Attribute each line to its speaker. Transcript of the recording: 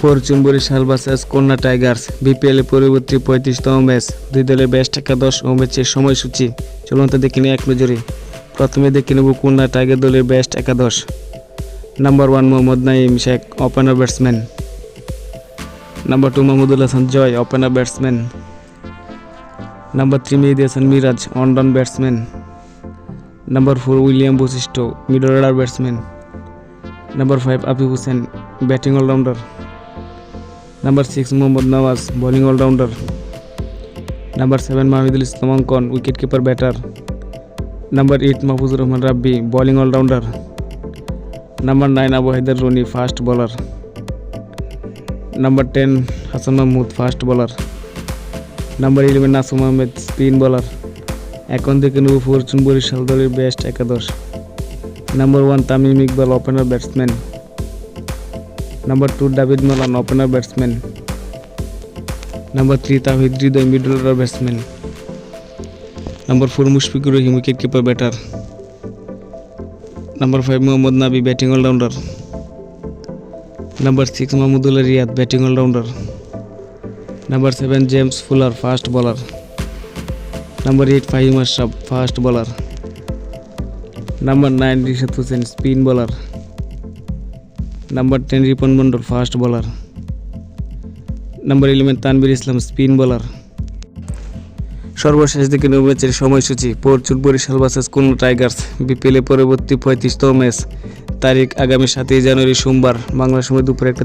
Speaker 1: Fortune Barishal versus Khulna Tigers, BPL এর পরবর্তী পঁয়ত্রিশতম match. দুই দলের বেস্ট একাদশ ও ম্যাচের সময়সূচি। চলুন তো দেখে নিই এক নজরে। প্রথমে দেখে নেব কন্যা টাইগার দলের বেস্ট একাদশ number one Mohammad Naim Sheikh opener batsman number two Mahmudul Hasan Joy opener batsman number three Mehedi Hasan Miraz one down batsman number four William Bashishtha middle order batsman number five Afif Hossain batting allrounder number six Mohammad Nawaz bowling allrounder number seven Mahmudul Islam Ankon wicket keeper batter number eight Mahfuzur Rahman Rabbi bowling allrounder number nine Abu Hayder Rony fast bowler number ten Hasan Mahmud fast bowler number eleven Nasum Ahmed spin bowler এখন থেকে নেব Fortune Barishal দলের best একাদশ। Number one Tamim Iqbal opener batsman number two Dawid Malan opener batsman number three Towhid Hridoy middle order batsman number four Mushfiqur Rahim wicket keeper batter number five Mohammad Nabi batting allrounder number six Mahmudullah Riyad batting allrounder number seven James Fuller fast bowler number eight Faheem Ashraf fast bowler number nine Rishad Hossain spin bowler number ten Ripon Mondal fast bowler number eleven Tanvir Islam spin bowler সর্বশেষ দিকে ম্যাচের সময়সূচি, পরচুর Barishal versus কোন Tigers বিপিএলে পরবর্তী পঁয়ত্রিশতম match, তারিখ আগামী সাতই জানুয়ারি সোমবার, বাংলা সময় দুপুর একটা